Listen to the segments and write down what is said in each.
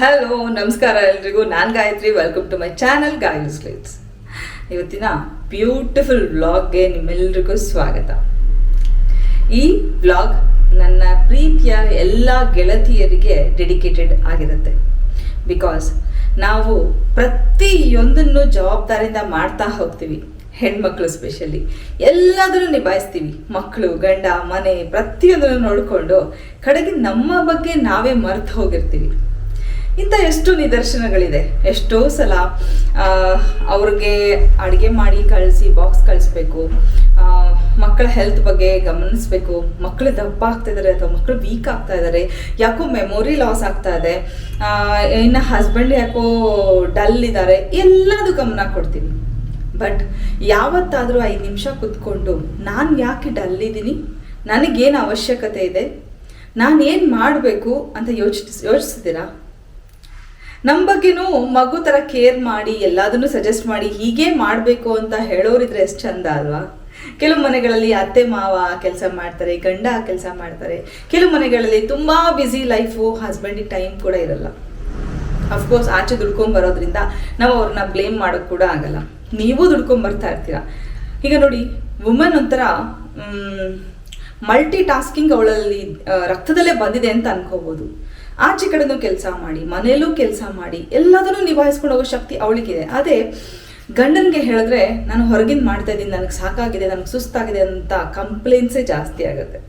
Hello ನಮಸ್ಕಾರ ಎಲ್ರಿಗೂ. ನಾನು Gayatri. Welcome to my channel ಗಾಯಸ್ ಸ್ಲೀಟ್ಸ್ ಇವತ್ತಿನ ಬ್ಯೂಟಿಫುಲ್ ವ್ಲಾಗ್ಗೆ ನಿಮ್ಮೆಲ್ರಿಗೂ ಸ್ವಾಗತ. ಈ ವ್ಲಾಗ್ ನನ್ನ ಪ್ರೀತಿಯ ಎಲ್ಲ ಗೆಳತಿಯರಿಗೆ ಡೆಡಿಕೇಟೆಡ್ ಆಗಿರುತ್ತೆ. ಬಿಕಾಸ್ ನಾವು ಪ್ರತಿಯೊಂದನ್ನು ಜವಾಬ್ದಾರಿಯಿಂದ ಮಾಡ್ತಾ ಹೋಗ್ತೀವಿ. ಹೆಣ್ಮಕ್ಳು ಸ್ಪೆಷಲಿ ಎಲ್ಲದನ್ನು ನಿಭಾಯಿಸ್ತೀವಿ. ಮಕ್ಕಳು ಗಂಡ, ಮನೆ ಪ್ರತಿಯೊಂದನ್ನು ನೋಡಿಕೊಂಡು ಕಡೆಗೆ ನಮ್ಮ ಬಗ್ಗೆ ನಾವೇ ಮರೆತು ಹೋಗಿರ್ತೀವಿ. ಇಂಥ ಎಷ್ಟು ನಿದರ್ಶನಗಳಿದೆ. ಎಷ್ಟೋ ಸಲ ಅವ್ರಿಗೆ ಅಡುಗೆ ಮಾಡಿ ಕಳಿಸಿ ಬಾಕ್ಸ್ ಕಳಿಸ್ಬೇಕು. ಮಕ್ಕಳ ಹೆಲ್ತ್ ಬಗ್ಗೆ ಗಮನಿಸ್ಬೇಕು. ಮಕ್ಕಳು ದಪ್ಪ ಆಗ್ತಾ ಇದ್ದಾರೆ ಅಥವಾ ಮಕ್ಕಳು ವೀಕ್ ಆಗ್ತಾ ಇದ್ದಾರೆ ಯಾಕೋ ಮೆಮೊರಿ ಲಾಸ್ ಆಗ್ತಾ ಇದೆ. ಇನ್ನು ಹಸ್ಬೆಂಡ್ ಯಾಕೋ ಡಲ್ ಇದ್ದಾರೆ ಎಲ್ಲದೂ ಗಮನ ಕೊಡ್ತೀನಿ. ಬಟ್ ಯಾವತ್ತಾದರೂ ಐದು ನಿಮಿಷ ಕುತ್ಕೊಂಡು ನಾನು ಯಾಕೆ ಡಲ್ ಇದ್ದೀನಿ? ನನಗೇನು ಅವಶ್ಯಕತೆ ಇದೆ? ನಾನು ಏನು ಮಾಡಬೇಕು ಅಂತ ಯೋಚಿಸ್, ಯೋಚಿಸ್ತೀರಾ? ನಮ್ಮ ಬಗ್ಗೆನೂ ಮಗು ಥರ ಕೇರ್ ಮಾಡಿ, ಎಲ್ಲದನ್ನು ಸಜೆಸ್ಟ್ ಮಾಡಿ, ಹೀಗೆ ಮಾಡಬೇಕು ಅಂತ ಹೇಳೋರಿದ್ರೆ ಎಷ್ಟು ಚಂದ ಅಲ್ವಾ? ಕೆಲವು ಮನೆಗಳಲ್ಲಿ ಅತ್ತೆ, ಮಾವ ಕೆಲಸ ಮಾಡ್ತಾರೆ, ಗಂಡ ಕೆಲಸ ಮಾಡ್ತಾರೆ. ಕೆಲವು ಮನೆಗಳಲ್ಲಿ ತುಂಬ ಬ್ಯುಸಿ ಲೈಫು ಹಸ್ಬೆಂಡಿಗೆ ಟೈಮ್ ಕೂಡ ಇರಲ್ಲ. ಅಫ್ಕೋರ್ಸ್ ಆಚೆ ದುಡ್ಕೊಂಬರೋದ್ರಿಂದ ನಾವು ಅವ್ರನ್ನ ಬ್ಲೇಮ್ ಮಾಡೋಕ್ಕೆ ಕೂಡ ಆಗಲ್ಲ. ನೀವು ದುಡ್ಕೊಂಡ್ ಬರ್ತಾ ಇರ್ತೀರಾ. ಈಗ ನೋಡಿ ವುಮೆನ್ ಒಂಥರ ಮಲ್ಟಿ ಟಾಸ್ಕಿಂಗ್ ಅವಳಲ್ಲಿ ರಕ್ತದಲ್ಲೇ ಬಂದಿದೆ ಅಂತ ಅನ್ಕೋಬೋದು. ಆಚೆ ಕಡೆನೂ ಕೆಲಸ ಮಾಡಿ, ಮನೆಯಲ್ಲೂ ಕೆಲಸ ಮಾಡಿ, ಎಲ್ಲದನ್ನೂ ನಿಭಾಯಿಸ್ಕೊಂಡು ಹೋಗೋ ಶಕ್ತಿ ಅವಳಿಗಿದೆ. ಅದೇ ಗಂಡನಿಗೆ ಹೇಳಿದ್ರೆ, ನಾನು ಹೊರಗಿಂದ ಮಾಡ್ತಾ ಇದ್ದೀನಿ, ನನಗೆ ಸಾಕಾಗಿದೆ, ನನಗೆ ಸುಸ್ತಾಗಿದೆ ಅಂತ ಕಂಪ್ಲೇಂಟ್ಸೇ ಜಾಸ್ತಿ ಆಗುತ್ತೆ.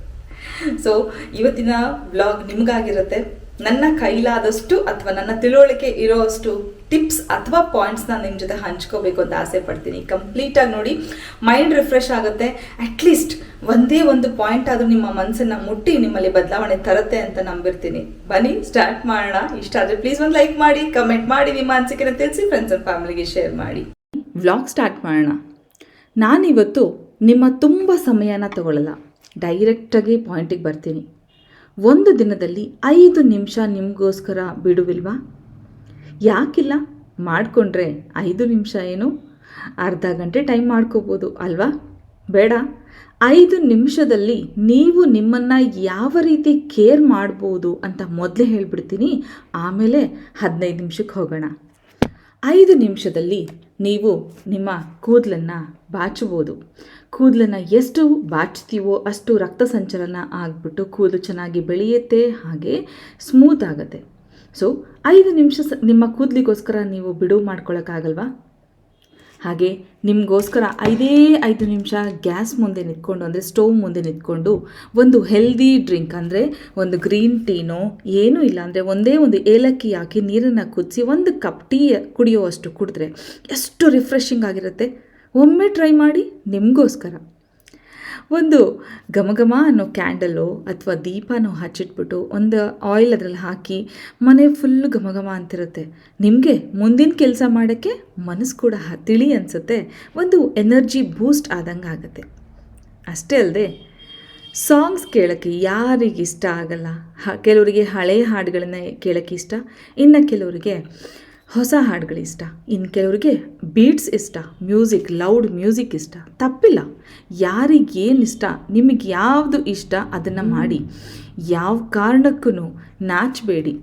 ಸೊ ಇವತ್ತಿನ ಬ್ಲಾಗ್ ನಿಮಗಾಗಿರುತ್ತೆ. ನನ್ನ ಕೈಲಾದಷ್ಟು ಅಥವಾ ನನ್ನ ತಿಳುವಳಿಕೆ ಇರೋಷ್ಟು ಟಿಪ್ಸ್ ಅಥವಾ ಪಾಯಿಂಟ್ಸ್ನ ನಿಮ್ಮ ಜೊತೆ ಹಂಚ್ಕೋಬೇಕು ಅಂತ ಆಸೆ ಪಡ್ತೀನಿ. ಕಂಪ್ಲೀಟಾಗಿ ನೋಡಿ ಮೈಂಡ್ ರಿಫ್ರೆಶ್ ಆಗುತ್ತೆ. ಅಟ್ಲೀಸ್ಟ್ ಒಂದೇ ಒಂದು ಪಾಯಿಂಟ್ ಆದರೂ ನಿಮ್ಮ ಮನಸ್ಸನ್ನು ಮುಟ್ಟಿ ನಿಮ್ಮಲ್ಲಿ ಬದಲಾವಣೆ ತರುತ್ತೆ ಅಂತ ನಂಬಿರ್ತೀನಿ. ಬನ್ನಿ ಸ್ಟಾರ್ಟ್ ಮಾಡೋಣ. ಇಷ್ಟ ಆದರೆ ಪ್ಲೀಸ್ ಒಂದು ಲೈಕ್ ಮಾಡಿ ಕಮೆಂಟ್ ಮಾಡಿ, ನಿಮ್ಮ ಅನಿಸಿಕೆನ ತಿಳಿಸಿ ಫ್ರೆಂಡ್ಸ್ ಆ್ಯಂಡ್ ಫ್ಯಾಮಿಲಿಗೆ ಶೇರ್ ಮಾಡಿ. ವ್ಲಾಗ್ ಸ್ಟಾರ್ಟ್ ಮಾಡೋಣ. ನಾನಿವತ್ತು ನಿಮ್ಮ ತುಂಬ ಸಮಯನ ತಗೊಳ್ಳಲ್ಲ ಡೈರೆಕ್ಟಾಗಿ ಪಾಯಿಂಟಿಗೆ ಬರ್ತೀನಿ. ಒಂದು ದಿನದಲ್ಲಿ ಐದು ನಿಮಿಷ ನಿಮಗೋಸ್ಕರ ಬಿಡುವಿಲ್ವಾ? ಯಾಕಿಲ್ಲ? ಮಾಡಿಕೊಂಡ್ರೆ ಐದು ನಿಮಿಷ ಏನು? ಅರ್ಧ ಗಂಟೆ ಟೈಮ್ ಮಾಡ್ಕೋಬೋದು, ಅಲ್ವಾ? ಬೇಡ. ಐದು ನಿಮಿಷದಲ್ಲಿ ನೀವು ನಿಮ್ಮನ್ನು ಯಾವ ರೀತಿ ಕೇರ್ ಮಾಡ್ಬೋದು ಅಂತ ಮೊದಲೇ ಹೇಳಿಬಿಡ್ತೀನಿ. ಆಮೇಲೆ ಹದಿನೈದು ನಿಮಿಷಕ್ಕೆ ಹೋಗೋಣ. ಐದು ನಿಮಿಷದಲ್ಲಿ ನೀವು ನಿಮ್ಮ ಕೂದಲನ್ನು ಬಾಚಬೋದು. ಕೂದಲನ್ನು ಎಷ್ಟು ಬಾಚ್ತೀವೋ ಅಷ್ಟು ರಕ್ತ ಸಂಚಲನ ಆಗಿಬಿಟ್ಟು ಕೂದಲು ಚೆನ್ನಾಗಿ ಬೆಳೆಯುತ್ತೆ, ಹಾಗೆ ಸ್ಮೂತ್ ಆಗುತ್ತೆ. ಸೊ ಐದು ನಿಮಿಷ ನಿಮ್ಮ ಕೂದಲಿಗೋಸ್ಕರ ನೀವು ಬಿಡುವು ಮಾಡ್ಕೊಳ್ಳೋಕ್ಕಾಗಲ್ವಾ ಹಾಗೆ ನಿಮಗೋಸ್ಕರ ಐದೇ ಐದು ನಿಮಿಷ ಗ್ಯಾಸ್ ಮುಂದೆ ನಿಂತ್ಕೊಂಡು, ಅಂದರೆ ಸ್ಟೋವ್ ಮುಂದೆ ನಿಂತ್ಕೊಂಡು ಒಂದು ಹೆಲ್ದಿ ಡ್ರಿಂಕ್ ಅಂದರೆ ಒಂದು ಗ್ರೀನ್ ಟೀನೋ ಏನೂ ಇಲ್ಲ, ಅಂದರೆ ಒಂದೇ ಒಂದು ಏಲಕ್ಕಿ ಹಾಕಿ ನೀರನ್ನು ಕುದಿಸಿ ಒಂದು ಕಪ್ ಟೀ ಕುಡಿಯುವಷ್ಟು ಕುಡಿದ್ರೆ ಎಷ್ಟು ರಿಫ್ರೆಶಿಂಗ್ ಆಗಿರುತ್ತೆ. ಒಮ್ಮೆ ಟ್ರೈ ಮಾಡಿ ನಿಮಗೋಸ್ಕರ. ಒಂದು ಘಮಘಮ ಅನ್ನೋ ಕ್ಯಾಂಡಲು ಅಥವಾ ದೀಪನೋ ಹಚ್ಚಿಟ್ಬಿಟ್ಟು ಒಂದು ಆಯಿಲ್ ಅದರಲ್ಲಿ ಹಾಕಿ ಮನೆ ಫುಲ್ಲು ಘಮಘಮ ಅಂತಿರುತ್ತೆ. ನಿಮಗೆ ಮುಂದಿನ ಕೆಲಸ ಮಾಡೋಕ್ಕೆ ಮನಸ್ಸು ಕೂಡ ತಿಳಿ ಅನಿಸುತ್ತೆ. ಒಂದು ಎನರ್ಜಿ ಬೂಸ್ಟ್ ಆದಂಗೆ ಆಗುತ್ತೆ. ಅಷ್ಟೇ ಅಲ್ಲದೆ ಸಾಂಗ್ಸ್ ಕೇಳೋಕ್ಕೆ ಯಾರಿಗೆ ಇಷ್ಟ ಆಗಲ್ಲ? ಕೆಲವರಿಗೆ ಹಳೆಯ ಹಾಡುಗಳನ್ನ ಕೇಳೋಕ್ಕೆ ಇಷ್ಟ? ಇನ್ನು ಕೆಲವರಿಗೆ ಹೊಸ ಹಾಡುಗಳು ಇಷ್ಟ. ಇನ್ನು ಕೆಲವರಿಗೆ ಬೀಟ್ಸ್ ಇಷ್ಟ ಮ್ಯೂಸಿಕ್ ಲೌಡ್ ಮ್ಯೂಸಿಕ್ ಇಷ್ಟ. ತಪ್ಪಿಲ್ಲ. ಯಾರಿಗೇನು ಇಷ್ಟ ನಿಮಗೆ ಯಾವುದು ಇಷ್ಟ ಅದನ್ನು ಮಾಡಿ. ಯಾವ ಕಾರಣಕ್ಕೂ ನಾಚಬೇಡಿ.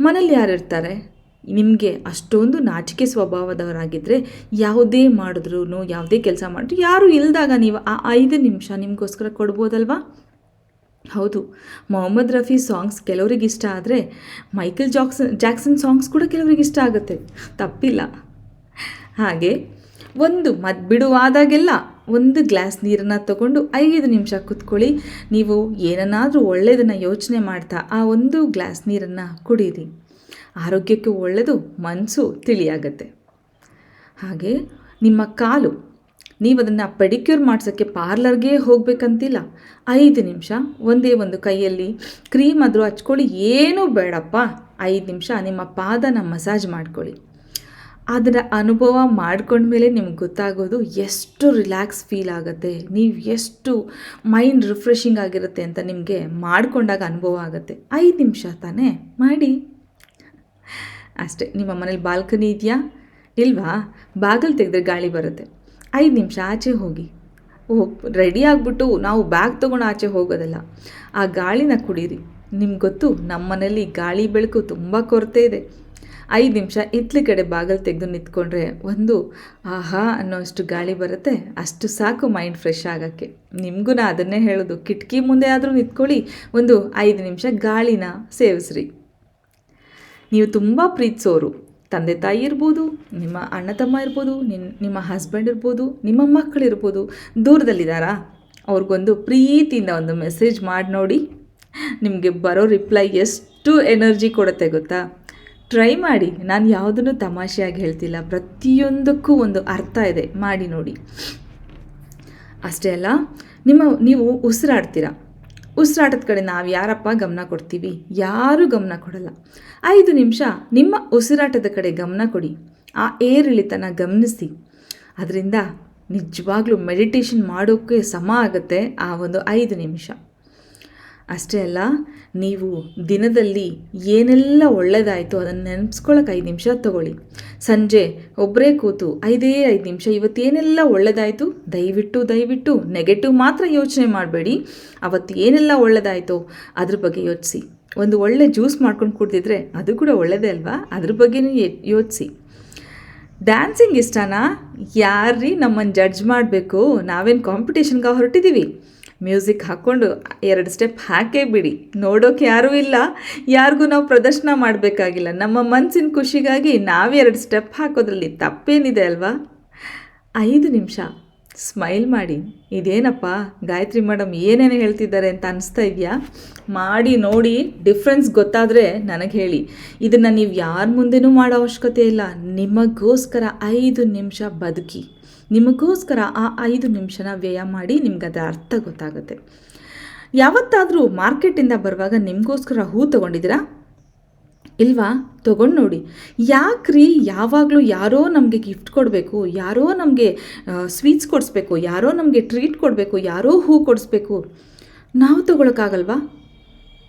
ಮನೇಲಿ ಯಾರಿರ್ತಾರೆ ನಿಮಗೆ ಅಷ್ಟೊಂದು ನಾಚಿಕೆ ಸ್ವಭಾವದವರಾಗಿದ್ದರೆ ಯಾವುದೇ ಮಾಡಿದ್ರೂ ಯಾವುದೇ ಕೆಲಸ ಮಾಡಿದ್ರು ಯಾರೂ ಇಲ್ದಾಗ ನೀವು ಆ ಐದು ನಿಮಿಷ ನಿಮಗೋಸ್ಕರ ಕೊಡ್ಬೋದಲ್ವಾ? ಹೌದು, ಮೊಹಮ್ಮದ್ ರಫಿ ಸಾಂಗ್ಸ್ ಕೆಲವರಿಗೆ ಇಷ್ಟ ಆದರೆ ಮೈಕಲ್ ಜಾಕ್ಸನ್ ಜಾಕ್ಸನ್ ಸಾಂಗ್ಸ್ ಕೂಡ ಕೆಲವರಿಗೆ ಇಷ್ಟ ಆಗುತ್ತೆ. ತಪ್ಪಿಲ್ಲ. ಹಾಗೆ ಒಂದು ಮದ್ ಬಿಡುವಾದಾಗೆಲ್ಲ ಒಂದು ಗ್ಲಾಸ್ ನೀರನ್ನು ತಗೊಂಡು ಐದು ನಿಮಿಷ ಕುತ್ಕೊಳ್ಳಿ. ನೀವು ಏನನ್ನಾದರೂ ಒಳ್ಳೆಯದನ್ನು ಯೋಚನೆ ಮಾಡ್ತಾ ಆ ಒಂದು ಗ್ಲಾಸ್ ನೀರನ್ನು ಕುಡೀರಿ. ಆರೋಗ್ಯಕ್ಕೆ ಒಳ್ಳೆಯದು ಮನಸ್ಸು ತಿಳಿಯಾಗತ್ತೆ. ಹಾಗೆ ನಿಮ್ಮ ಕಾಲು ನೀವು ಅದನ್ನು ಪೆಡಿಕ್ಯೂರ್ ಮಾಡ್ಸೋಕ್ಕೆ ಪಾರ್ಲರ್ಗೆ ಹೋಗಬೇಕಂತಿಲ್ಲ. ಐದು ನಿಮಿಷ, ಒಂದೇ ಒಂದು ಕೈಯಲ್ಲಿ ಕ್ರೀಮ್ ಆದರೂ ಹಚ್ಕೊಳ್ಳಿ. ಏನೂ ಬೇಡಪ್ಪ. ಐದು ನಿಮಿಷ ನಿಮ್ಮ ಪಾದನ ಮಸಾಜ್ ಮಾಡ್ಕೊಳ್ಳಿ. ಅದರ ಅನುಭವ ಮಾಡ್ಕೊಂಡ್ಮೇಲೆ ನಿಮ್ಗೆ ಗೊತ್ತಾಗೋದು ಎಷ್ಟು ರಿಲ್ಯಾಕ್ಸ್ ಫೀಲ್ ಆಗುತ್ತೆ. ನೀವು ಎಷ್ಟು ಮೈಂಡ್ ರಿಫ್ರೆಶಿಂಗ್ ಆಗಿರುತ್ತೆ ಅಂತ ನಿಮಗೆ ಮಾಡಿಕೊಂಡಾಗ ಅನುಭವ ಆಗುತ್ತೆ. ಐದು ನಿಮಿಷ ತಾನೇ? ಮಾಡಿ. ಅಷ್ಟೇ. ನಿಮ್ಮ ಮನೇಲಿ ಬಾಲ್ಕನಿ ಇದೆಯಾ? ಇಲ್ವಾ? ಬಾಗಿಲು ತೆಗೆದ್ರೆ ಗಾಳಿ ಬರುತ್ತೆ. ಐದು ನಿಮಿಷ ಆಚೆ ಹೋಗಿ. ಓ ರೆಡಿ ಆಗಿಬಿಟ್ಟು ನಾವು ಬ್ಯಾಗ್ ತೊಗೊಂಡು ಆಚೆ ಹೋಗೋದಲ್ಲ. ಆ ಗಾಳಿನ ಕುಡೀರಿ. ನಿಮ್ಗೆ ಗೊತ್ತು ನಮ್ಮ ಮನೇಲಿ ಗಾಳಿ ಬೆಳಕು ತುಂಬ ಕೊರತೆ ಇದೆ. ಐದು ನಿಮಿಷ ಇತ್ಲಿ ಕಡೆ ಬಾಗಿಲು ತೆಗೆದು ನಿಂತ್ಕೊಂಡ್ರೆ ಒಂದು, ಆಹಾ ಅನ್ನೋ ಅಷ್ಟು ಗಾಳಿ ಬರುತ್ತೆ, ಅಷ್ಟು ಸಾಕು ಮೈಂಡ್ ಫ್ರೆಶ್ ಆಗೋಕ್ಕೆ. ನಿಮಗೂ ಅದನ್ನೇ ಹೇಳೋದು. ಕಿಟಕಿ ಮುಂದೆ ಆದರೂ ನಿಂತ್ಕೊಳ್ಳಿ. ಒಂದು ಐದು ನಿಮಿಷ ಗಾಳಿನ ಸೇವಿಸ್ರಿ. ನೀವು ತುಂಬ ಪ್ರೀತಿಸೋರು ತಂದೆ ತಾಯಿ ಇರ್ಬೋದು, ನಿಮ್ಮ ಅಣ್ಣ ತಮ್ಮ ಇರ್ಬೋದು ನಿನ್ನ ನಿಮ್ಮ ಹಸ್ಬೆಂಡ್ ಇರ್ಬೋದು, ನಿಮ್ಮ ಮಕ್ಕಳಿರ್ಬೋದು ದೂರದಲ್ಲಿದ್ದಾರಾ? ಅವ್ರಿಗೊಂದು ಪ್ರೀತಿಯಿಂದ ಒಂದು ಮೆಸೇಜ್ ಮಾಡಿ ನೋಡಿ. ನಿಮಗೆ ಬರೋ ರಿಪ್ಲೈ ಎಷ್ಟು ಎನರ್ಜಿ ಕೊಡುತ್ತೆ ಗೊತ್ತಾ? ಟ್ರೈ ಮಾಡಿ. ನಾನು ಯಾವುದನ್ನು ತಮಾಷೆಯಾಗಿ ಹೇಳ್ತಿಲ್ಲ. ಪ್ರತಿಯೊಂದಕ್ಕೂ ಒಂದು ಅರ್ಥ ಇದೆ. ಮಾಡಿ ನೋಡಿ. ಅಷ್ಟೇ ಅಲ್ಲ, ನಿಮ್ಮ, ನೀವು ಉಸಿರಾಡ್ತೀರ? ಉಸಿರಾಟದ ಕಡೆ ನಾವು ಯಾರಪ್ಪ ಗಮನ ಕೊಡ್ತೀವಿ? ಯಾರೂ ಗಮನ ಕೊಡಲ್ಲ. ಐದು ನಿಮಿಷ ನಿಮ್ಮ ಉಸಿರಾಟದ ಕಡೆ ಗಮನ ಕೊಡಿ. ಆ ಏರಿಳಿತನ ಗಮನಿಸಿ. ಅದರಿಂದ ನಿಜವಾಗ್ಲೂ ಮೆಡಿಟೇಷನ್ ಮಾಡೋಕ್ಕೆ ಸಮ ಆಗುತ್ತೆ ಆ ಒಂದು ಐದು ನಿಮಿಷ. ಅಷ್ಟೇ ಅಲ್ಲ, ನೀವು ದಿನದಲ್ಲಿ ಏನೆಲ್ಲ ಒಳ್ಳೆಯದಾಯಿತು ಅದನ್ನು ನೆನೆಸ್ಕೊಳ್ಳೋಕೆ ಐದು ನಿಮಿಷ ತಗೊಳ್ಳಿ. ಸಂಜೆ ಒಬ್ಬರೇ ಕೂತು ಐದೇ ಐದು ನಿಮಿಷ ಇವತ್ತೇನೆಲ್ಲ ಒಳ್ಳೆಯದಾಯಿತು ದಯವಿಟ್ಟು ದಯವಿಟ್ಟು ನೆಗೆಟಿವ್ ಮಾತ್ರ ಯೋಚನೆ ಮಾಡಬೇಡಿ. ಅವತ್ತು ಏನೆಲ್ಲ ಒಳ್ಳೆಯದಾಯಿತು ಅದ್ರ ಬಗ್ಗೆ ಯೋಚಿಸಿ. ಒಂದು ಒಳ್ಳೆ ಜ್ಯೂಸ್ ಮಾಡ್ಕೊಂಡು ಕುಡ್ದಿದ್ರೆ ಅದು ಕೂಡ ಒಳ್ಳೆಯದೇ ಅಲ್ವಾ? ಅದ್ರ ಬಗ್ಗೆನೂ ಯೋಚಿಸಿ. ಡ್ಯಾನ್ಸಿಂಗ್ ಇಷ್ಟನಾ? ಯಾರ್ರೀ ನಮ್ಮನ್ನು ಜಡ್ಜ್ ಮಾಡಬೇಕು? ನಾವೇನು ಕಾಂಪಿಟೇಷನ್ಗೆ ಹೊರಟಿದ್ದೀವಿ ಮ್ಯೂಸಿಕ್ ಹಾಕ್ಕೊಂಡು ಎರಡು ಸ್ಟೆಪ್ ಹಾಕೇ ಬಿಡಿ. ನೋಡೋಕೆ ಯಾರೂ ಇಲ್ಲ. ಯಾರಿಗೂ ನಾವು ಪ್ರದರ್ಶನ ಮಾಡಬೇಕಾಗಿಲ್ಲ. ನಮ್ಮ ಮನಸ್ಸಿನ ಖುಷಿಗಾಗಿ ನಾವೆರಡು ಸ್ಟೆಪ್ ಹಾಕೋದ್ರಲ್ಲಿ ತಪ್ಪೇನಿದೆ ಅಲ್ವಾ? ಐದು ನಿಮಿಷ. ಸ್ಮೈಲ್ ಮಾಡಿ. ಇದೇನಪ್ಪ? ಗಾಯತ್ರಿ ಮೇಡಮ್ ಏನೇನು ಹೇಳ್ತಿದ್ದಾರೆ ಅಂತ ಅನಿಸ್ತಾ ಇದೆಯಾ? ಮಾಡಿ, ನೋಡಿ, ಡಿಫ್ರೆನ್ಸ್ ಗೊತ್ತಾದರೆ ನನಗೆ ಹೇಳಿ. ಇದನ್ನು ನೀವು ಯಾರ ಮುಂದೆನೂ ಮಾಡೋ ಅವಶ್ಯಕತೆ ಇಲ್ಲ. ನಿಮಗೋಸ್ಕರ ಐದು ನಿಮಿಷ ಬದುಕಿ. ನಿಮಗೋಸ್ಕರ ಆ ಐದು ನಿಮಿಷನ ವ್ಯಯ ಮಾಡಿ ನಿಮ್ಗೆ ಅದರ ಅರ್ಥ ಗೊತ್ತಾಗುತ್ತೆ. ಯಾವತ್ತಾದರೂ ಮಾರ್ಕೆಟಿಂದ ಬರುವಾಗ ನಿಮಗೋಸ್ಕರ ಹೂ ತೊಗೊಂಡಿದ್ದೀರಾ? ಇಲ್ವಾ? ತೊಗೊಂಡು ನೋಡಿ. ಯಾಕ್ರಿ ಯಾವಾಗಲೂ ಯಾರೋ ನಮಗೆ ಗಿಫ್ಟ್ ಕೊಡಬೇಕು, ಯಾರೋ ನಮಗೆ ಸ್ವೀಟ್ಸ್ ಕೊಡಿಸ್ಬೇಕು, ಯಾರೋ ನಮಗೆ ಟ್ರೀಟ್ ಕೊಡಬೇಕು, ಯಾರೋ ಹೂ ಕೊಡಿಸ್ಬೇಕು. ನಾವು ತೊಗೊಳಕ್ಕಾಗಲ್ವಾ?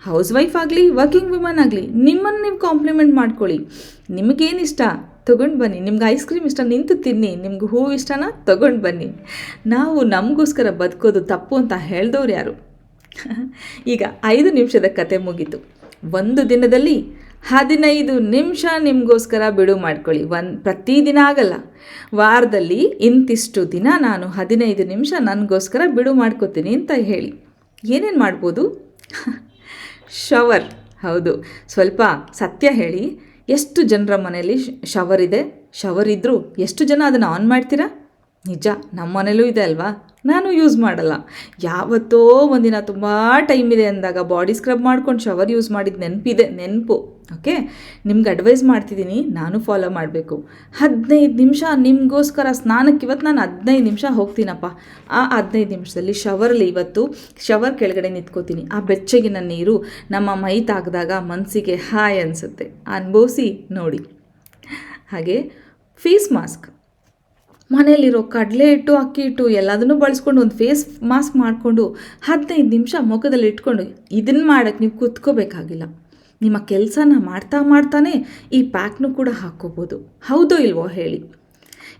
ಹೌಸ್ ವೈಫ್ ಆಗಲಿ, ವರ್ಕಿಂಗ್ ವುಮನ್ ಆಗಲಿ ನಿಮ್ಮನ್ನು ನೀವು ಕಾಂಪ್ಲಿಮೆಂಟ್ ಮಾಡ್ಕೊಳ್ಳಿ. ನಿಮಗೇನು ಇಷ್ಟ ತೊಗೊಂಡು ಬನ್ನಿ. ನಿಮ್ಗೆ ಐಸ್ ಕ್ರೀಮ್ ಇಷ್ಟ, ನಿಂತು ತಿನ್ನಿ. ನಿಮ್ಗೆ ಹೂವು ಇಷ್ಟನ, ತೊಗೊಂಡು ಬನ್ನಿ. ನಾವು ನಮಗೋಸ್ಕರ ಬದುಕೋದು ತಪ್ಪು ಅಂತ ಹೇಳ್ದವ್ರು ಯಾರು? ಈಗ ಐದು ನಿಮಿಷದ ಕತೆ ಮುಗೀತು. ಒಂದು ದಿನದಲ್ಲಿ ಹದಿನೈದು ನಿಮಿಷ ನಿಮಗೋಸ್ಕರ ಬಿಡು ಮಾಡ್ಕೊಳ್ಳಿ. ಒನ್ ಪ್ರತಿದಿನ ಆಗಲ್ಲ. ವಾರದಲ್ಲಿ ಇಂತಿಷ್ಟು ದಿನ ನಾನು ಹದಿನೈದು ನಿಮಿಷ ನನಗೋಸ್ಕರ ಬಿಡು ಮಾಡ್ಕೋತೀನಿ ಅಂತ ಹೇಳಿ. ಏನೇನು ಮಾಡ್ಬೋದು? ಶವರ್ ಹೌದು. ಸ್ವಲ್ಪ ಸತ್ಯ ಹೇಳಿ. ಎಷ್ಟು ಜನರ ಮನೆಯಲ್ಲಿ ಶವರ್ ಇದೆ? ಶವರ್ ಇದ್ದರೂ ಎಷ್ಟು ಜನ ಅದನ್ನು ಆನ್ ಮಾಡ್ತೀರಾ? ನಿಜ ನಮ್ಮ ಮನೇಲೂ ಇದೆ ಅಲ್ವಾ? ನಾನು ಯೂಸ್ ಮಾಡಲ್ಲ. ಯಾವತ್ತೋ ಒಂದಿನ ತುಂಬ ಟೈಮ್ ಇದೆ ಅಂದಾಗ ಬಾಡಿ ಸ್ಕ್ರಬ್ ಮಾಡ್ಕೊಂಡು ಶವರ್ ಯೂಸ್ ಮಾಡಿದ ನೆನಪಿದೆ, ನೆನಪು ಓಕೆ ನಿಮ್ಗೆ ಅಡ್ವೈಸ್ ಮಾಡ್ತಿದ್ದೀನಿ ನಾನು ಫಾಲೋ ಮಾಡಬೇಕು. ಹದಿನೈದು ನಿಮಿಷ ನಿಮಗೋಸ್ಕರ ಸ್ನಾನಕ್ಕೆ ಇವತ್ತು ನಾನು ಹದಿನೈದು ನಿಮಿಷ ಹೋಗ್ತೀನಪ್ಪ. ಆ ಹದಿನೈದು ನಿಮಿಷದಲ್ಲಿ ಶವರಲ್ಲಿ ಇವತ್ತು ಶವರ್ ಕೆಳಗಡೆ ನಿಂತ್ಕೋತೀನಿ. ಆ ಬೆಚ್ಚಗಿನ ನೀರು ನಮ್ಮ ಮೈ ತಾಗ್ದಾಗ ಮನಸ್ಸಿಗೆ ಹಾಯ್ ಅನಿಸುತ್ತೆ. ಅನುಭವಿಸಿ ನೋಡಿ. ಹಾಗೆ ಫೇಸ್ ಮಾಸ್ಕ್ ಮನೆಯಲ್ಲಿರೋ ಕಡಲೆ ಹಿಟ್ಟು, ಅಕ್ಕಿ ಹಿಟ್ಟು ಎಲ್ಲದನ್ನೂ ಬಳಸ್ಕೊಂಡು ಒಂದು ಫೇಸ್ ಮಾಸ್ಕ್ ಮಾಡಿಕೊಂಡು ಹದಿನೈದು ನಿಮಿಷ ಮುಖದಲ್ಲಿ ಇಟ್ಕೊಂಡು ಇದನ್ನು ಮಾಡೋಕ್ಕೆ ನೀವು ಕೂತ್ಕೋಬೇಕಾಗಿಲ್ಲ. ನಿಮ್ಮ ಕೆಲಸನ ಮಾಡ್ತಾ ಮಾಡ್ತಾನೆ ಈ ಪ್ಯಾಕ್ನು ಕೂಡ ಹಾಕ್ಕೋಬೋದು. ಹೌದೋ ಇಲ್ವೋ ಹೇಳಿ.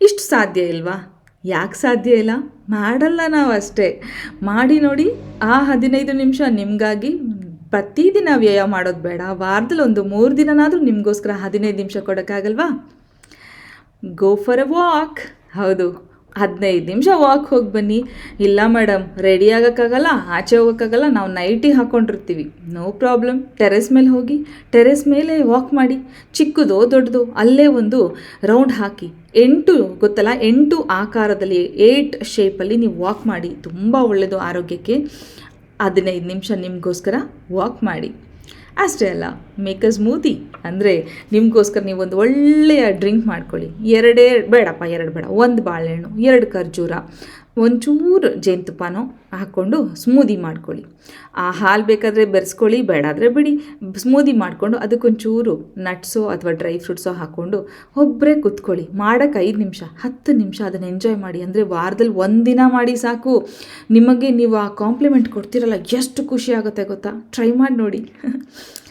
ಇಷ್ಟು ಸಾಧ್ಯ ಇಲ್ವಾ? ಯಾಕೆ ಸಾಧ್ಯ ಇಲ್ಲ? ಮಾಡಲ್ಲ ನಾವು ಅಷ್ಟೇ. ಮಾಡಿ ನೋಡಿ ಆ ಹದಿನೈದು ನಿಮಿಷ ನಿಮಗಾಗಿ ಪ್ರತಿದಿನ ವ್ಯಯ ಮಾಡೋದು ಬೇಡ. ವಾರದಲ್ಲಿ ಒಂದು ಮೂರು ದಿನನಾದರೂ ನಿಮಗೋಸ್ಕರ ಹದಿನೈದು ನಿಮಿಷ ಕೊಡೋಕ್ಕಾಗಲ್ವಾ? ಗೋ ಫಾರ್ ಅ ವಾಕ್ ಹೌದು. ಹದಿನೈದು ನಿಮಿಷ ವಾಕ್ ಹೋಗಿ ಬನ್ನಿ. ಇಲ್ಲ ಮೇಡಮ್ ರೆಡಿ ಆಗೋಕ್ಕಾಗಲ್ಲ, ಆಚೆ ಹೋಗೋಕ್ಕಾಗಲ್ಲ, ನಾವು ನೈಟಿ ಹಾಕ್ಕೊಂಡಿರ್ತೀವಿ ನೋ ಪ್ರಾಬ್ಲಮ್ ಟೆರೆಸ್ ಮೇಲೆ ಹೋಗಿ ಟೆರೆಸ್ ಮೇಲೆ ವಾಕ್ ಮಾಡಿ. ಚಿಕ್ಕದೋ ದೊಡ್ಡದು, ಅಲ್ಲೇ ಒಂದು ರೌಂಡ್ ಹಾಕಿ. ಎಂಟು ಗೊತ್ತಲ್ಲ, ಎಂಟು ಆಕಾರದಲ್ಲಿ ಏಟ್ ಶೇಪಲ್ಲಿ ನೀವು ವಾಕ್ ಮಾಡಿ. ತುಂಬ ಒಳ್ಳೆಯದು ಆರೋಗ್ಯಕ್ಕೆ. ಹದಿನೈದು ನಿಮಿಷ ನಿಮಗೋಸ್ಕರ ವಾಕ್ ಮಾಡಿ. ಅಷ್ಟೇ ಅಲ್ಲ ಮೇಕ್ ಅ ಸ್ಮೂತಿ ಅಂದರೆ ನಿಮಗೋಸ್ಕರ ನೀವು ಒಂದು ಒಳ್ಳೆಯ ಡ್ರಿಂಕ್ ಮಾಡ್ಕೊಳ್ಳಿ. ಎರಡೇ, ಬೇಡಪ್ಪ, ಎರಡು ಬೇಡ, ಒಂದು ಬಾಳೆಹಣ್ಣು, ಎರಡು ಖರ್ಜೂರ. ಒಂಚೂರು ಜೇನುತುಪ್ಪನೋ ಹಾಕ್ಕೊಂಡು ಸ್ಮೂದಿ ಮಾಡ್ಕೊಳ್ಳಿ. ಆ ಹಾಲು ಬೇಕಾದರೆ ಬೆರೆಸ್ಕೊಳ್ಳಿ, ಬೇಡಾದರೆ ಬಿಡಿ. ಸ್ಮೂದಿ ಮಾಡಿಕೊಂಡು ಅದಕ್ಕೊಂಚೂರು ನಟ್ಸೋ ಅಥವಾ ಡ್ರೈ ಫ್ರೂಟ್ಸೋ ಹಾಕ್ಕೊಂಡು ಒಬ್ಬರೇ ಕುತ್ಕೊಳ್ಳಿ. ಮಾಡೋಕ್ಕೆ ಐದು ನಿಮಿಷ, ಹತ್ತು ನಿಮಿಷ ಅದನ್ನು ಎಂಜಾಯ್ ಮಾಡಿ. ಅಂದರೆ ವಾರದಲ್ಲಿ ಒಂದಿನ ಮಾಡಿ ಸಾಕು. ನಿಮಗೆ ನೀವು ಆ ಕಾಂಪ್ಲಿಮೆಂಟ್ ಕೊಡ್ತೀರಲ್ಲ, ಎಷ್ಟು ಖುಷಿ ಆಗುತ್ತೆ ಗೊತ್ತಾ? ಟ್ರೈ ಮಾಡಿ ನೋಡಿ.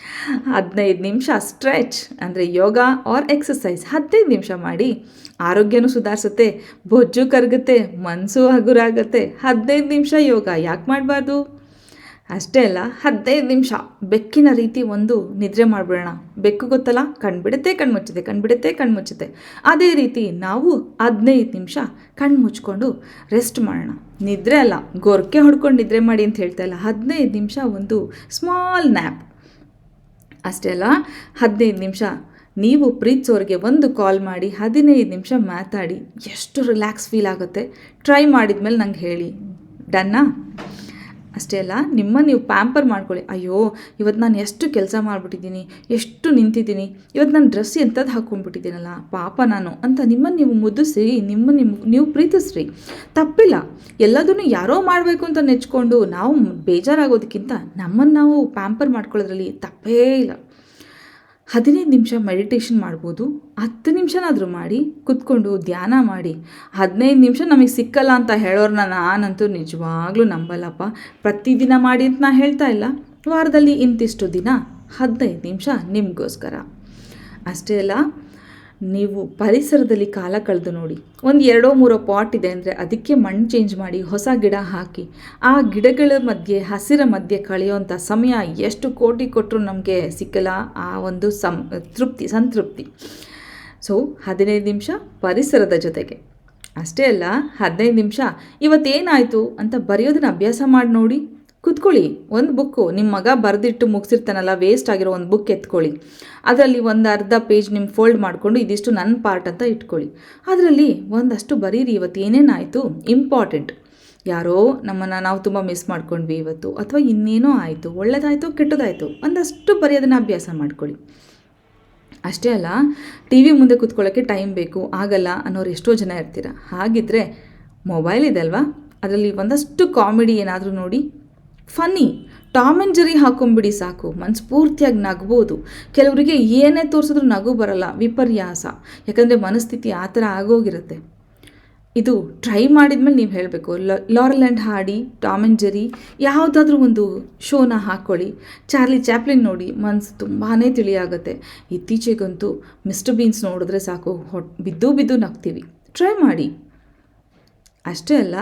ಹದಿನೈದು ನಿಮಿಷ ಸ್ಟ್ರೆಚ್ ಅಂದರೆ ಯೋಗ ಆರ್ ಎಕ್ಸಸೈಸ್ ಹದಿನೈದು ನಿಮಿಷ ಮಾಡಿ ಆರೋಗ್ಯನೂ ಸುಧಾರಿಸುತ್ತೆ, ಬೊಜ್ಜು ಕರಗುತ್ತೆ ಮನಸ್ಸು ಹಗುರಾಗುತ್ತೆ. ಹದಿನೈದು ನಿಮಿಷ ಯೋಗ ಯಾಕೆ ಮಾಡಬಾರ್ದು? ಅಷ್ಟೇ ಅಲ್ಲ, ಹದಿನೈದು ನಿಮಿಷ ಬೆಕ್ಕಿನ ರೀತಿ ಒಂದು ನಿದ್ರೆ ಮಾಡಿಬಿಡೋಣ. ಬೆಕ್ಕು ಗೊತ್ತಲ್ಲ? ಕಣ್ಬಿಡುತ್ತೆ ಕಣ್ಮುಚ್ಚುತ್ತೆ ಕಣ್ಬಿಡುತ್ತೆ ಕಣ್ಮುಚ್ಚುತ್ತೆ ಅದೇ ರೀತಿ ನಾವು ಹದಿನೈದು ನಿಮಿಷ ಕಣ್ಣು ಮುಚ್ಕೊಂಡು ರೆಸ್ಟ್ ಮಾಡೋಣ. ನಿದ್ರೆ ಅಲ್ಲ, ಗೊರಕೆ ಹೊಡ್ಕೊಂಡು ನಿದ್ರೆ ಮಾಡಿ ಅಂತ ಹೇಳ್ತಾ ಇಲ್ಲ. ಹದಿನೈದು ನಿಮಿಷ ಒಂದು ಸ್ಮಾಲ್ ನ್ಯಾಪ್ ಅಷ್ಟೇ ಅಲ್ಲ ಹದಿನೈದು ನಿಮಿಷ. ನೀವು ಪ್ರೀತ್ಸೋರಿಗೆ ಒಂದು ಕಾಲ್ ಮಾಡಿ ಹದಿನೈದು ನಿಮಿಷ ಮಾತಾಡಿ. ಎಷ್ಟು ರಿಲ್ಯಾಕ್ಸ್ ಫೀಲ್ ಆಗುತ್ತೆ. ಟ್ರೈ ಮಾಡಿದ್ಮೇಲೆ ನಂಗೆ ಹೇಳಿ. ಡನ್ನಾ? ಅಷ್ಟೇ ಅಲ್ಲ ನಿಮ್ಮ ನೀವು ಪ್ಯಾಂಪರ್ ಮಾಡ್ಕೊಳ್ಳಿ. ಅಯ್ಯೋ ಇವತ್ತು ನಾನು ಎಷ್ಟು ಕೆಲಸ ಮಾಡಿಬಿಟ್ಟಿದ್ದೀನಿ, ಎಷ್ಟು ನಿಂತಿದ್ದೀನಿ ಇವತ್ತು ನಾನು ಡ್ರೆಸ್ ಎಂಥದ್ದು ಹಾಕ್ಕೊಂಡ್ಬಿಟ್ಟಿದ್ದೀನಲ್ಲ ಪಾಪ ನಾನು ಅಂತ ನಿಮ್ಮನ್ನು ನೀವು ಮುದ್ದಿಸಿ ನಿಮ್ಮ ನಿಮ್ಮ ನೀವು ಪ್ರೀತಿಸ್ರಿ. ತಪ್ಪಿಲ್ಲ. ಎಲ್ಲದನ್ನು ಯಾರೋ ಮಾಡಬೇಕು ಅಂತ ನೆಚ್ಕೊಂಡು ನಾವು ಬೇಜಾರಾಗೋದಕ್ಕಿಂತ ನಮ್ಮನ್ನು ನಾವು ಪ್ಯಾಂಪರ್ ಮಾಡ್ಕೊಳ್ಳೋದ್ರಲ್ಲಿ ತಪ್ಪೇ ಇಲ್ಲ. ಹದಿನೈದು ನಿಮಿಷ ಮೆಡಿಟೇಷನ್ ಮಾಡ್ಬೋದು. ಹತ್ತು ನಿಮಿಷನಾದರೂ ಮಾಡಿ, ಕುತ್ಕೊಂಡು ಧ್ಯಾನ ಮಾಡಿ. ಹದಿನೈದು ನಿಮಿಷ ನಮಗೆ ಸಿಕ್ಕಲ್ಲ ಅಂತ ಹೇಳೋರನ್ನ ನಾನಂತೂ ನಿಜವಾಗ್ಲೂ ನಂಬಲ್ಲಪ್ಪ. ಪ್ರತಿದಿನ ಮಾಡಿ ಅಂತ ನಾನು ಹೇಳ್ತಾ ಇಲ್ಲ. ವಾರದಲ್ಲಿ ಇಂತಿಷ್ಟು ದಿನ ಹದಿನೈದು ನಿಮಿಷ ನಿಮಗೋಸ್ಕರ. ಅಷ್ಟೇ ಅಲ್ಲ ನೀವು ಪರಿಸರದಲ್ಲಿ ಕಾಲ ಕಳೆದು ನೋಡಿ. ಒಂದು ಎರಡೋ ಮೂರೋ ಪಾಟ್ ಇದೆ ಅಂದರೆ ಅದಕ್ಕೆ ಮಣ್ಣು ಚೇಂಜ್ ಮಾಡಿ ಹೊಸ ಗಿಡ ಹಾಕಿ. ಆ ಗಿಡಗಳ ಮಧ್ಯೆ, ಹಸಿರ ಮಧ್ಯೆ ಕಳೆಯುವಂಥ ಸಮಯ ಎಷ್ಟು ಕೋಟಿ ಕೊಟ್ಟರು ನಮಗೆ ಸಿಕ್ಕಲ್ಲ. ಆ ಒಂದು ಸಂ, ತೃಪ್ತಿ, ಸಂತೃಪ್ತಿ. ಸೊ ಹದಿನೈದು ನಿಮಿಷ ಪರಿಸರದ ಜೊತೆಗೆ. ಅಷ್ಟೇ ಅಲ್ಲ, ಹದಿನೈದು ನಿಮಿಷ, ಇವತ್ತೇನಾಯಿತು ಅಂತ ಬರೆಯೋದನ್ನ ಅಭ್ಯಾಸ ಮಾಡಿ ನೋಡಿ. ಕುತ್ಕೊಳ್ಳಿ. ಒಂದು ಬುಕ್ಕು. ನಿಮ್ಮ ಮಗ ಬರೆದಿಟ್ಟು ಮುಗಿಸಿರ್ತಾನಲ್ಲ ವೇಸ್ಟ್ ಆಗಿರೋ ಒಂದು ಬುಕ್ ಎತ್ಕೊಳ್ಳಿ. ಅದರಲ್ಲಿ ಒಂದು ಅರ್ಧ ಪೇಜ್ ನಿಮ್ಮ ಫೋಲ್ಡ್ ಮಾಡಿಕೊಂಡು ಇದಿಷ್ಟು ನನ್ನ ಪಾರ್ಟ್ ಅಂತ ಇಟ್ಕೊಳ್ಳಿ. ಅದರಲ್ಲಿ ಒಂದಷ್ಟು ಬರೀರಿ. ಇವತ್ತು ಏನೇನಾಯಿತು ಇಂಪಾರ್ಟೆಂಟ್ ಯಾರೋ ನಮ್ಮನ್ನು ನಾವು ತುಂಬ ಮಿಸ್ ಮಾಡ್ಕೊಂಡ್ವಿ ಇವತ್ತು. ಅಥವಾ ಇನ್ನೇನೋ ಆಯಿತು. ಒಳ್ಳೆಯದಾಯಿತು ಕೆಟ್ಟದಾಯಿತು? ಒಂದಷ್ಟು ಬರೆಯೋದನ್ನು ಅಭ್ಯಾಸ ಮಾಡ್ಕೊಳ್ಳಿ. ಅಷ್ಟೇ ಅಲ್ಲ ಟಿ ವಿ ಮುಂದೆ ಕೂತ್ಕೊಳ್ಳೋಕ್ಕೆ ಟೈಮ್ ಬೇಕು. ಆಗಲ್ಲ ಅನ್ನೋರು ಎಷ್ಟೋ ಜನ ಇರ್ತೀರ. ಹಾಗಿದ್ರೆ ಮೊಬೈಲ್ ಇದೆ ಅಲ್ವಾ? ಅದರಲ್ಲಿ ಒಂದಷ್ಟು ಕಾಮಿಡಿ ಏನಾದರೂ ನೋಡಿ. ಫನ್ನಿ, ಟಾಮ್ ಆ್ಯಂಡ್ ಜೆರಿ ಹಾಕೊಂಬಿಡಿ ಸಾಕು ಮನಸ್ಫೂರ್ತಿಯಾಗಿ ನಗ್ಬೋದು. ಕೆಲವರಿಗೆ ಏನೇ ತೋರಿಸಿದ್ರು ನಗು ಬರಲ್ಲ, ವಿಪರ್ಯಾಸ. ಯಾಕಂದರೆ ಮನಸ್ಥಿತಿ ಆ ಥರ ಆಗೋಗಿರುತ್ತೆ. ಇದು ಟ್ರೈ ಮಾಡಿದ್ಮೇಲೆ ನೀವು ಹೇಳಬೇಕು Laurel and Hardy, Tom and Jerry, ಯಾವುದಾದ್ರೂ ಒಂದು ಶೋನ ಹಾಕ್ಕೊಳ್ಳಿ ಚಾರ್ಲಿ ಚಾಪ್ಲಿನ್ ನೋಡಿ ಮನಸ್ಸು ತುಂಬಾ ತಿಳಿಯಾಗುತ್ತೆ. ಇತ್ತೀಚೆಗಂತೂ ಮಿಸ್ಟರ್ ಬೀನ್ಸ್ ನೋಡಿದ್ರೆ ಸಾಕು ಹೊ ಬಿದ್ದು ಬಿದ್ದು ನಗ್ತೀವಿ. ಟ್ರೈ ಮಾಡಿ. ಅಷ್ಟೇ ಅಲ್ಲ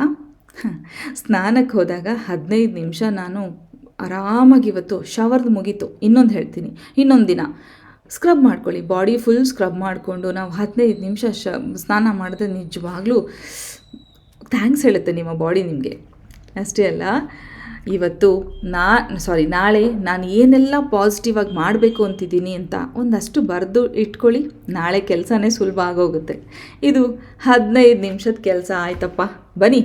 ಸ್ನಾನಕ್ಕೆ ಹೋದಾಗ ಹದಿನೈದು ನಿಮಿಷ ನಾನು ಆರಾಮಾಗಿ ಇವತ್ತು ಶವರ್ದು ಮುಗೀತು. ಇನ್ನೊಂದು ಹೇಳ್ತೀನಿ. ಇನ್ನೊಂದು ದಿನ. ಸ್ಕ್ರಬ್ ಮಾಡ್ಕೊಳ್ಳಿ. ಬಾಡಿ ಫುಲ್ ಸ್ಕ್ರಬ್ ಮಾಡಿಕೊಂಡು ನಾವು ಹದಿನೈದು ನಿಮಿಷ ಶ, ಸ್ನಾನ ಮಾಡಿದ್ರೆ ನಿಜವಾಗ್ಲೂ ಥ್ಯಾಂಕ್ಸ್ ಹೇಳುತ್ತೆ ನಿಮ್ಮ ಬಾಡಿ ನಿಮಗೆ. ಅಷ್ಟೇ ಅಲ್ಲ, ಇವತ್ತು ನಾ ಸಾರಿ ನಾಳೆ ನಾನು ಏನೆಲ್ಲ ಪಾಸಿಟಿವ್ ಆಗಿ ಮಾಡಬೇಕು ಅಂತಿದ್ದೀನಿ ಅಂತ ಒಂದಷ್ಟು ಬರೆದು ಇಟ್ಕೊಳ್ಳಿ. ನಾಳೆ ಕೆಲಸನೇ ಸುಲಭ ಆಗೋಗುತ್ತೆ. ಇದು ಹದಿನೈದು ನಿಮಿಷದ ಕೆಲಸ ಆಯ್ತಪ್ಪ. ಬನ್ನಿ.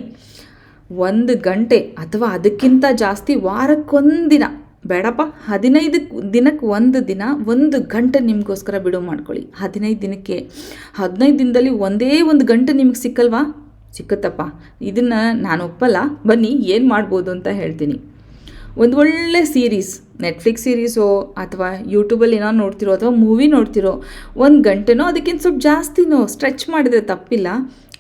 ಒಂದು ಗಂಟೆ ಅಥವಾ ಅದಕ್ಕಿಂತ ಜಾಸ್ತಿ ವಾರಕ್ಕೊಂದಿನ, ಬೇಡಪ್ಪ, ಹದಿನೈದು ದಿನಕ್ಕೆ ಒಂದು ದಿನ, ಒಂದು ಗಂಟೆ ನಿಮಗೋಸ್ಕರ ಬಿಡುವು ಮಾಡ್ಕೊಳ್ಳಿ. ಹದಿನೈದು ದಿನಕ್ಕೆ, ಹದಿನೈದು ದಿನದಲ್ಲಿ ಒಂದೇ ಒಂದು ಗಂಟೆ ನಿಮ್ಗೆ ಸಿಕ್ಕಲ್ವಾ? ಸಿಕ್ಕುತ್ತಪ್ಪ. ಇದನ್ನು ನಾನು ಒಪ್ಪಲ್ಲ. ಬನ್ನಿ, ಏನು ಮಾಡ್ಬೋದು ಅಂತ ಹೇಳ್ತೀನಿ. ಒಂದು ಒಳ್ಳೆ ಸೀರೀಸ್ ನೆಟ್ಫ್ಲಿಕ್ಸ್ ಸೀರೀಸೋ ಅಥವಾ ಯೂಟ್ಯೂಬಲ್ಲಿ ಏನೋ ನೋಡ್ತಿರೋ ಅಥವಾ ಮೂವಿ ನೋಡ್ತಿರೋ, ಒಂದು ಗಂಟೆನೋ, ಅದಕ್ಕಿಂತ ಸ್ವಲ್ಪ ಜಾಸ್ತಿನೋ ಸ್ಟ್ರೆಚ್ ಮಾಡಿದರೆ ತಪ್ಪಿಲ್ಲ.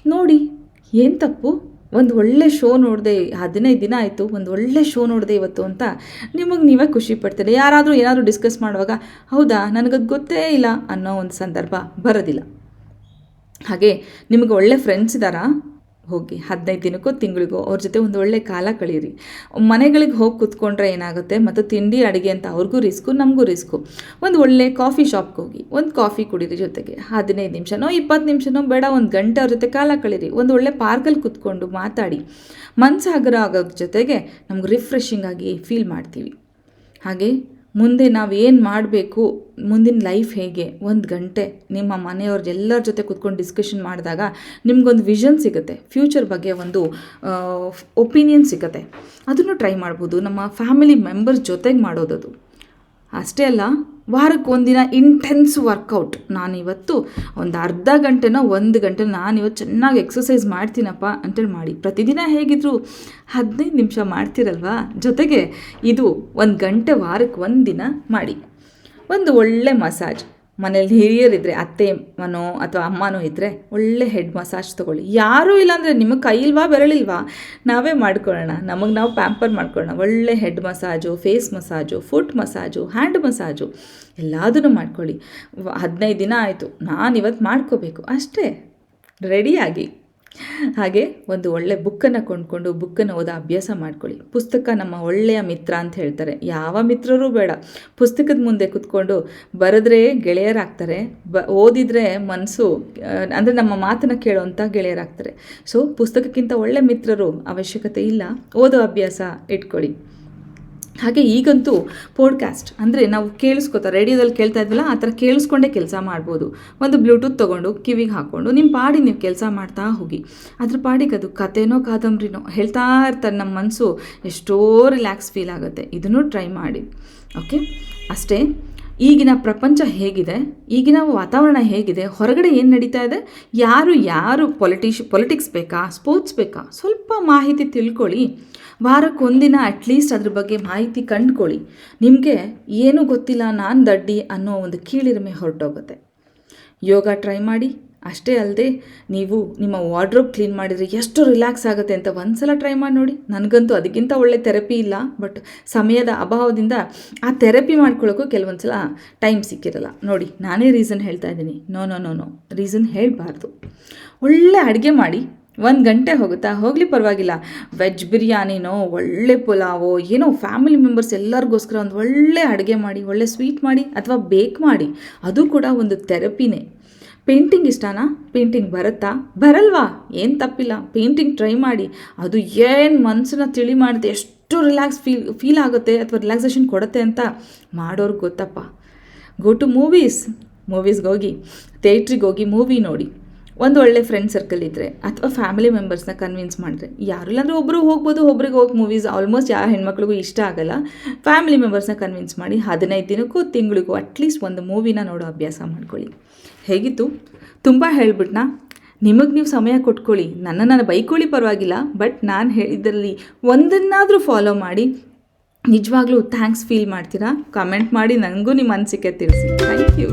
ನೋಡಿ, ಏನು ತಪ್ಪು? ಒಂದು ಒಳ್ಳೆ ಶೋ ನೋಡಿದೆ ಹದಿನೈದು ದಿನ ಆಯಿತು, ಒಂದು ಒಳ್ಳೆ ಶೋ ನೋಡಿದೆ ಇವತ್ತು ಅಂತ ನಿಮಗೆ ನೀವೇ ಖುಷಿ ಪಡ್ತೀರಿ? ಯಾರಾದರೂ ಏನಾದರೂ ಡಿಸ್ಕಸ್ ಮಾಡುವಾಗ, ಹೌದಾ, ನನಗದು ಗೊತ್ತೇ ಇಲ್ಲ ಅನ್ನೋ ಒಂದು ಸಂದರ್ಭ ಬರೋದಿಲ್ಲ. ಹಾಗೆ ನಿಮಗೆ ಒಳ್ಳೆ ಫ್ರೆಂಡ್ಸ್ ಇದ್ದಾರಾ? ಹೋಗಿ ಹದಿನೈದು ದಿನಕ್ಕೋ ತಿಂಗಳಿಗೋ ಅವ್ರ ಜೊತೆ ಒಂದು ಒಳ್ಳೆ ಕಾಲ ಕಳೀರಿ. ಮನೆಗಳಿಗೆ ಹೋಗಿ ಕೂತ್ಕೊಂಡ್ರೆ ಏನಾಗುತ್ತೆ? ಮತ್ತು ತಿಂಡಿ, ಅಡುಗೆ ಅಂತ ಅವ್ರಿಗೂ ರಿಸ್ಕು, ನಮಗೂ ರಿಸ್ಕು. ಒಂದು ಒಳ್ಳೆ ಕಾಫಿ ಶಾಪ್ಗೆ ಹೋಗಿ, ಒಂದು ಕಾಫಿ ಕುಡೀರಿ ಜೊತೆಗೆ. ಹದಿನೈದು ನಿಮಿಷನೋ, ಇಪ್ಪತ್ತು ನಿಮಿಷನೋ ಬೇಡ, ಒಂದು ಗಂಟೆ ಅವ್ರ ಜೊತೆ ಕಾಲ ಕಳೀರಿ. ಒಂದು ಒಳ್ಳೆ ಪಾರ್ಕಲ್ಲಿ ಕೂತ್ಕೊಂಡು ಮಾತಾಡಿ. ಮನಸ್ಸಾಗರ ಆಗೋದ್ರ ಜೊತೆಗೆ ನಮ್ಗೆ ರಿಫ್ರೆಶಿಂಗ್ ಆಗಿ ಫೀಲ್ ಮಾಡ್ತೀವಿ. ಹಾಗೆ ಮುಂದೆ ನಾವು ಏನು ಮಾಡಬೇಕು, ಮುಂದಿನ ಲೈಫ್ ಹೇಗೆ? ಒಂದು ಗಂಟೆ ನಿಮ್ಮ ಮನೆಯವ್ರ ಎಲ್ಲರ ಜೊತೆ ಕೂತ್ಕೊಂಡು ಡಿಸ್ಕಷನ್ ಮಾಡಿದಾಗ ನಿಮಗೊಂದು ವಿಷನ್ ಸಿಗುತ್ತೆ. ಫ್ಯೂಚರ್ ಬಗ್ಗೆ ಒಂದು ಒಪಿನಿಯನ್ ಸಿಗುತ್ತೆ. ಅದನ್ನು ಟ್ರೈ ಮಾಡ್ಬೋದು. ನಮ್ಮ ಫ್ಯಾಮಿಲಿ ಮೆಂಬರ್ಸ್ ಜೊತೆಗೆ ಮಾಡೋದದು. ಅಷ್ಟೇ ಅಲ್ಲ ವಾರಕ್ಕೆ ಒಂದಿನ ಇಂಟೆನ್ಸ್ ವರ್ಕೌಟ್ ನಾನು ಇವತ್ತು ಒಂದು ಅರ್ಧ ಗಂಟೆನೋ ಒಂದು ಗಂಟೆ ನಾನಿವತ್ತು ಚೆನ್ನಾಗಿ ಎಕ್ಸಸೈಸ್ ಮಾಡ್ತೀನಪ್ಪ ಅಂತೇಳಿ ಮಾಡಿ. ಪ್ರತಿದಿನ ಹೇಗಿದ್ರು ಹದಿನೈದು ನಿಮಿಷ ಮಾಡ್ತಿರಲ್ವಾ? ಜೊತೆಗೆ ಇದು ಒಂದು ಗಂಟೆ ವಾರಕ್ಕೆ ಒಂದು ದಿನ ಮಾಡಿ. ಒಂದು ಒಳ್ಳೆ ಮಸಾಜ್ ಮನೇಲಿ ಹಿರಿಯರಿದ್ದರೆ ಅತ್ತೆ ಮನೋ ಅಥವಾ ಅಮ್ಮನೋ ಇದ್ದರೆ ಒಳ್ಳೆ ಹೆಡ್ ಮಸಾಜ್ ತೊಗೊಳ್ಳಿ. ಯಾರೂ ಇಲ್ಲಾಂದರೆ ನಿಮಗೆ ಕೈಲ್ವಾ ಬೆರಳಿಲ್ವಾ ನಾವೇ ಮಾಡ್ಕೊಳ್ಳೋಣ. ನಮಗೆ ನಾವು ಪ್ಯಾಂಪರ್ ಮಾಡ್ಕೊಳ್ಳೋಣ. ಒಳ್ಳೆ head massage face massage foot massage hand massage ಎಲ್ಲದನ್ನು ಮಾಡ್ಕೊಳ್ಳಿ. ಹದಿನೈದು ದಿನ ಆಯಿತು. ನಾನು ಇವತ್ತು ಮಾಡ್ಕೋಬೇಕು. ಅಷ್ಟೇ. ರೆಡಿಯಾಗಿ ಹಾಗೆ ಒಂದು ಒಳ್ಳೆ ಬುಕ್ಕನ್ನು ಕೊಂಡ್ಕೊಂಡು ಬುಕ್ಕನ್ನು ಓದೋ ಅಭ್ಯಾಸ ಮಾಡ್ಕೊಳ್ಳಿ. ಪುಸ್ತಕ ನಮ್ಮ ಒಳ್ಳೆಯ ಮಿತ್ರ ಅಂತ ಹೇಳ್ತಾರೆ. ಯಾವ ಮಿತ್ರರೂ ಬೇಡ. ಪುಸ್ತಕದ ಮುಂದೆ ಕುತ್ಕೊಂಡು ಬರೆದ್ರೆ ಗೆಳೆಯರಾಗ್ತಾರೆ. ಬ, ಓದಿದರೆ ಮನಸ್ಸು ಅಂದರೆ ನಮ್ಮ ಮಾತನ್ನು ಕೇಳೋವಂಥ ಗೆಳೆಯರಾಗ್ತಾರೆ. ಸೊ ಪುಸ್ತಕಕ್ಕಿಂತ ಒಳ್ಳೆ ಮಿತ್ರರು ಅವಶ್ಯಕತೆ ಇಲ್ಲ. ಓದೋ ಅಭ್ಯಾಸ ಇಟ್ಕೊಳ್ಳಿ. ಹಾಗೆ ಈಗಂತೂ ಪೋಡ್ಕಾಸ್ಟ್ ಅಂದರೆ ನಾವು ಕೇಳಿಸ್ಕೊತಾ, ರೇಡಿಯೋದಲ್ಲಿ ಕೇಳ್ತಾ ಇದ್ವಲ್ಲ, ಆ ಥರ ಕೇಳಿಸ್ಕೊಂಡೇ ಕೆಲಸ ಮಾಡ್ಬೋದು. ಒಂದು ಬ್ಲೂಟೂತ್ ತೊಗೊಂಡು, ಕಿವಿಗೆ ಹಾಕ್ಕೊಂಡು ನಿಮ್ಮ ಪಾಡಿ ನೀವು ಕೆಲಸ ಮಾಡ್ತಾ ಹೋಗಿ. ಅದ್ರ ಪಾಡಿಗೆ ಅದು ಕಥೆನೋ ಕಾದಂಬರಿನೋ ಹೇಳ್ತಾ ಇರ್ತಾರೆ ನಮ್ಮ ಮನಸ್ಸು, ಎಷ್ಟೋ ರಿಲ್ಯಾಕ್ಸ್ ಫೀಲ್ ಆಗುತ್ತೆ. ಇದನ್ನು ಟ್ರೈ ಮಾಡಿ. ಓಕೆ ಅಷ್ಟೇ, ಈಗಿನ ಪ್ರಪಂಚ ಹೇಗಿದೆ? ಈಗಿನ ವಾತಾವರಣ ಹೇಗಿದೆ? ಹೊರಗಡೆ ಏನು ನಡೀತಾ ಇದೆ? ಯಾರು ಯಾರು ಪೊಲಿಟಿಷ್ ಪೊಲಿಟಿಕ್ಸ್ ಬೇಕಾ ಸ್ಪೋರ್ಟ್ಸ್ ಬೇಕಾ? ಸ್ವಲ್ಪ ಮಾಹಿತಿ ತಿಳ್ಕೊಳ್ಳಿ. ವಾರಕ್ಕೊಂದಿನ ಅಟ್ಲೀಸ್ಟ್ ಅದ್ರ ಬಗ್ಗೆ ಮಾಹಿತಿ ಕಂಡುಕೊಳ್ಳಿ. ನಿಮಗೆ ಏನೂ ಗೊತ್ತಿಲ್ಲ ನಾನು ದಡ್ಡಿ ಅನ್ನೋ ಒಂದು ಕೀಳಿರಿಮೆ ಹೊರಟೋಗುತ್ತೆ. ಯೋಗ ಟ್ರೈ ಮಾಡಿ. ಅಷ್ಟೇ ಅಲ್ಲದೆ ನೀವು ನಿಮ್ಮ ವಾರ್ಡ್ರೋಬ್ ಕ್ಲೀನ್ ಮಾಡಿದರೆ ಎಷ್ಟು ರಿಲ್ಯಾಕ್ಸ್ ಆಗುತ್ತೆ ಅಂತ ಒಂದ್ಸಲ ಟ್ರೈ ಮಾಡಿ ನೋಡಿ. ನನಗಂತೂ ಅದಕ್ಕಿಂತ ಒಳ್ಳೆ ಥೆರಪಿ ಇಲ್ಲ ಬಟ್ ಸಮಯದ ಅಭಾವದಿಂದ ಆ ಥೆರಪಿ ಮಾಡ್ಕೊಳ್ಳೋಕ್ಕೂ ಕೆಲವೊಂದು ಸಲ ಟೈಮ್ ಸಿಕ್ಕಿರಲ್ಲ. ನೋಡಿ, ನಾನೇ ರೀಸನ್ ಹೇಳ್ತಾ ಇದ್ದೀನಿ. No no no no reason ಹೇಳಬಾರ್ದು. ಒಳ್ಳೆ ಅಡುಗೆ ಮಾಡಿ. ಒಂದು ಗಂಟೆ ಹೋಗುತ್ತಾ? ಹೋಗಲಿ ಪರವಾಗಿಲ್ಲ. ವೆಜ್ ಬಿರಿಯಾನಿನೋ, ಒಳ್ಳೆ ಪುಲಾವೋ, ಏನೋ ಫ್ಯಾಮಿಲಿ ಮೆಂಬರ್ಸ್ ಎಲ್ಲರಿಗೋಸ್ಕರ ಒಂದು ಒಳ್ಳೆ ಅಡುಗೆ ಮಾಡಿ, ಒಳ್ಳೆ ಸ್ವೀಟ್ ಮಾಡಿ ಅಥವಾ ಬೇಕ್ ಮಾಡಿ, ಅದು ಕೂಡ ಒಂದು ಥೆರಪಿನೇ ಪೇಂಟಿಂಗ್ ಇಷ್ಟನಾ? ಪೇಂಟಿಂಗ್ ಬರುತ್ತಾ? ಬರಲ್ವಾ? ಏನು ತಪ್ಪಿಲ್ಲ. ಪೇಂಟಿಂಗ್ ಟ್ರೈ ಮಾಡಿ. ಅದು ಏನು ಮನಸ್ಸನ್ನ ತಿಳಿ ಮಾಡುತ್ತೆ ಎಷ್ಟು ರಿಲ್ಯಾಕ್ಸ್ ಫೀಲ್ ಫೀಲ್ ಆಗುತ್ತೆ ಅಥವಾ ರಿಲ್ಯಾಕ್ಸೇಷನ್ ಕೊಡುತ್ತೆ ಅಂತ ಮಾಡೋರ್ಗೆ ಗೊತ್ತಪ್ಪ. ಗೋ ಟು ಮೂವೀಸ್ ಮೂವೀಸ್ಗೆ ಹೋಗಿ ಥಿಯೇಟ್ರಿಗೆ ಹೋಗಿ ಮೂವಿ ನೋಡಿ. ಒಂದು ಒಳ್ಳೆ ಫ್ರೆಂಡ್ ಸರ್ಕಲ್ ಇದ್ದರೆ ಅಥವಾ ಫ್ಯಾಮಿಲಿ ಮೆಂಬರ್ಸ್ನ ಕನ್ವಿನ್ಸ್ ಮಾಡಿದ್ರೆ ಯಾರು ಇಲ್ಲಾಂದರೆ ಒಬ್ಬರು ಹೋಗ್ಬೋದು, ಒಬ್ರಿಗೆ ಹೋಗಿ ಮೂವೀಸ್ ಆಲ್ಮೋಸ್ಟ್ ಯಾವ ಹೆಣ್ಮಕ್ಳಿಗೂ ಇಷ್ಟ ಆಗಲ್ಲ. ಫ್ಯಾಮಿಲಿ ಮೆಂಬರ್ಸ್ನ ಕನ್ವಿನ್ಸ್ ಮಾಡಿ ಹದಿನೈದು ದಿನಕ್ಕೂ ತಿಂಗಳಿಗೂ ಅಟ್ಲೀಸ್ಟ್ ಒಂದು ಮೂವಿನ ನೋಡೋ ಅಭ್ಯಾಸ ಮಾಡ್ಕೊಳ್ಳಿ. ಹೇಗಿತ್ತು? ತುಂಬ ಹೇಳ್ಬಿಟ್ನಾ? ನಿಮಗೆ ನೀವು ಸಮಯ ಕೊಟ್ಕೊಳ್ಳಿ. ನನ್ನ ನಾನು ಬೈಕೊಳ್ಳಿ ಪರವಾಗಿಲ್ಲ ಬಟ್ ನಾನು ಹೇಳಿದ್ರಲ್ಲಿ ಒಂದನ್ನಾದರೂ ಫಾಲೋ ಮಾಡಿ. ನಿಜವಾಗ್ಲೂ ಥ್ಯಾಂಕ್ಸ್ ಫೀಲ್ ಮಾಡ್ತೀರಾ? ಕಮೆಂಟ್ ಮಾಡಿ ನನಗೂ ನಿಮ್ಮ ಅನಿಸಿಕೆ ತಿಳಿಸಿ. Thank you